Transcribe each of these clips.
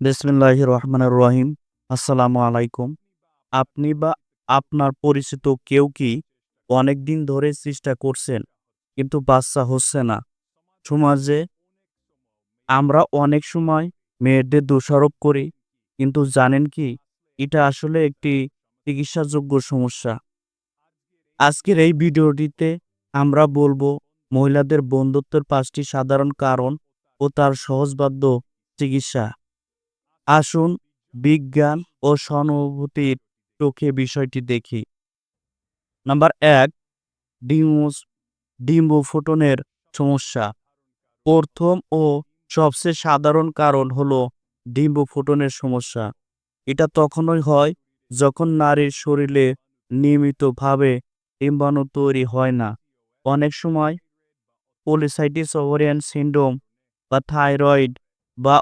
বিসমিল্লাহ রহমানুর রহিম আসসালামু আলাইকুম আপনি বা আপনার পরিচিত কেউ কি অনেক দিন ধরে চেষ্টা করছেন, কিন্তু বাচ্চা হচ্ছে না। সমাজে আমরা অনেক সময় মেয়েদের দোষারোপ করি, কিন্তু জানেন কি, এটা আসলে একটি চিকিৎসাযোগ্য সমস্যা। আজকের এই ভিডিওটিতে আমরা বলব মহিলাদের বন্ধুত্বের পাঁচটি সাধারণ কারণ ও তার সহজবাধ্য চিকিৎসা। আসুন, বিজ্ঞান ও সহানুভূতির চোখে বিষয়টি দেখি। নাম্বার এক, ডিমোস ফোটনের সমস্যা। প্রথম ও সবচেয়ে সাধারণ কারণ হলো ডিম্বফোটনের সমস্যা। এটা তখনই হয় যখন নারীর শরীরে নিয়মিতভাবে ডিম্বাণু তৈরি হয় না। অনেক সময় পলিসাইটিস ওভারিয়ান সিন্ড্রোম বা থাইরয়েড বা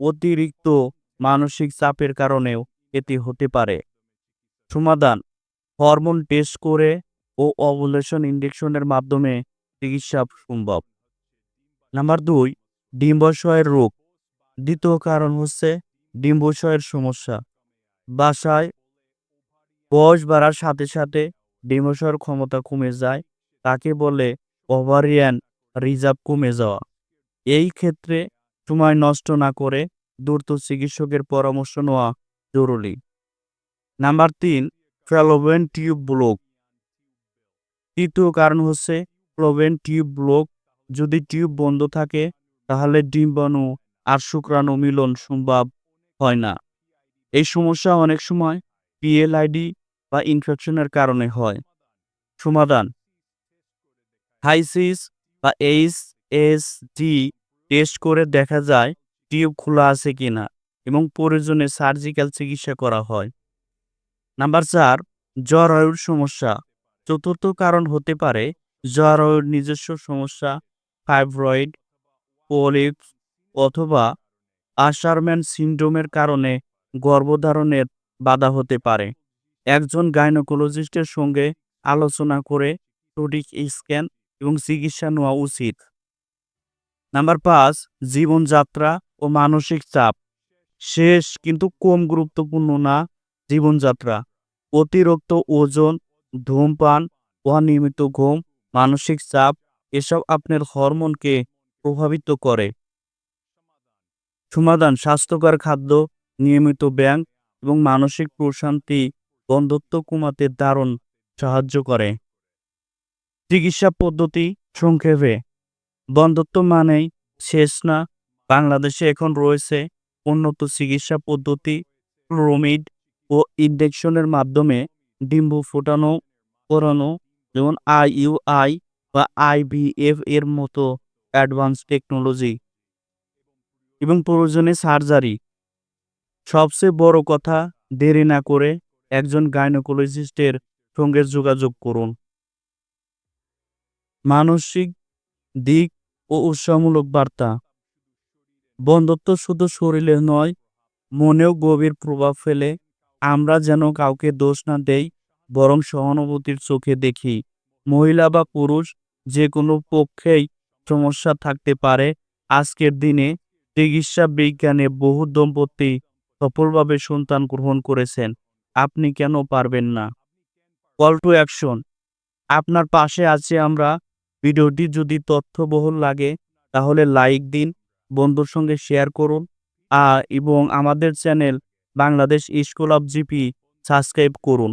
অতিরিক্ত মানসিক চাপের কারণেও এটি হতে পারে। সমাধান, হরমোন টেস্ট করে ও অবলেশন ইনজেকশনের মাধ্যমে চিকিৎসা সম্ভব। নাম্বার দুই, ডিম্বাশয়ের রোগ। দ্বিতীয় কারণ হচ্ছে ডিম্বাশয়ের সমস্যা। বাসায় বয়স বাড়ার সাথে সাথে ডিম্বাশয়ের ক্ষমতা কমে যায়, তাকে বলে ওভারিয়ান রিজার্ভ কমে যাওয়া। এই ক্ষেত্রে সময় নষ্ট না করে দ্রুত চিকিৎসকের পরামর্শ নেওয়া জরুরি। নাম্বার তিন, ফ্যালোভেন টিউব ব্লক। তৃতীয় কারণ হচ্ছে ফ্লোভেন টিউব ব্লক। যদি টিউব বন্ধ থাকে, তাহলে ডিম্বাণু আর শুক্রাণু মিলন সম্ভব হয় না। এই সমস্যা অনেক সময় পিএলআইডি বা ইনফেকশনের কারণে হয়। সমাধান, হাইসিস বা এইচ এস ডি টেস্ট করে দেখা যায় টিউব খোলা আছে কিনা এবং প্রয়োজনে সার্জিক্যাল চিকিৎসা করা হয়। নাম্বার চার জরায়ুর সমস্যা। চতুর্থ কারণ হতে পারে জরায়ুর নিজস্ব সমস্যা, ফাইব্রয়েড, পোলিপস অথবা আশারম্যান সিন্ড্রোমের কারণে গর্ভধারণের বাধা হতে পারে। একজন গাইনোকোলজিস্টের সঙ্গে আলোচনা করে সঠিক স্ক্যান এবং চিকিৎসা নেওয়া উচিত। নাম্বার পাঁচ, জীবনযাত্রা ও মানসিক চাপ। শেষ, কিন্তু কম গুরুত্বপূর্ণ না, জীবনযাত্রা। অতিরিক্ত ওজন, ধূমপান, অনিয়মিত ঘুম, মানসিক চাপ, এসব আপনার হরমোনকে প্রভাবিত করে। সমাধান, স্বাস্থ্যকর খাদ্য, নিয়মিত ব্যায়াম এবং মানসিক প্রশান্তি বন্ধুত্ব কমাতে দারুণ সাহায্য করে। চিকিৎসা পদ্ধতি সংক্ষেপে। বন্ধুত্ব মানেই শেষ না। বাংলাদেশে এখন রয়েছে উন্নত চিকিৎসা পদ্ধতি ক্লোমিড ও ইনজেকশনের মাধ্যমে ডিম্ব ফোটানো করানো যেমন আইইউআই বা আইভিএফ এর মতো অ্যাডভান্স টেকনোলজি এবং প্রয়োজনে সার্জারি। সবচেয়ে বড় কথা, দেরি না করে একজন গাইনোকোলজিস্টের সঙ্গে যোগাযোগ করুন। মানসিক দিক ও উৎসাহমূলক বার্তা। বন্ধুত্ব শুধু শরীরে নয়, মনেও গভীর প্রভাব ফেলে। আমরা যেন কাউকে দোষ না দেই, বরং সহানুভূতির চোখে দেখি। মহিলা বা পুরুষ যে কোনো পক্ষেই সমস্যা থাকতে পারে। আজকের দিনে চিকিৎসা বিজ্ঞানে বহু দম্পতি সফলভাবে সন্তান গ্রহণ করেছেন। আপনি কেন পারবেন না? কল টু অ্যাকশন আপনার পাশে আছে আমরা ভিডিওটি যদি তথ্যবহুল লাগে, তাহলে লাইক দিন, বন্ধুর সঙ্গে শেয়ার করুন এবং আমাদের channel Bangladesh school of GP subscribe করুন।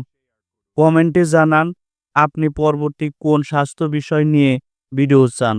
কমেন্টে জানান, আপনি পরবর্তী কোন স্বাস্থ্য বিষয় নিয়ে ভিডিও চান।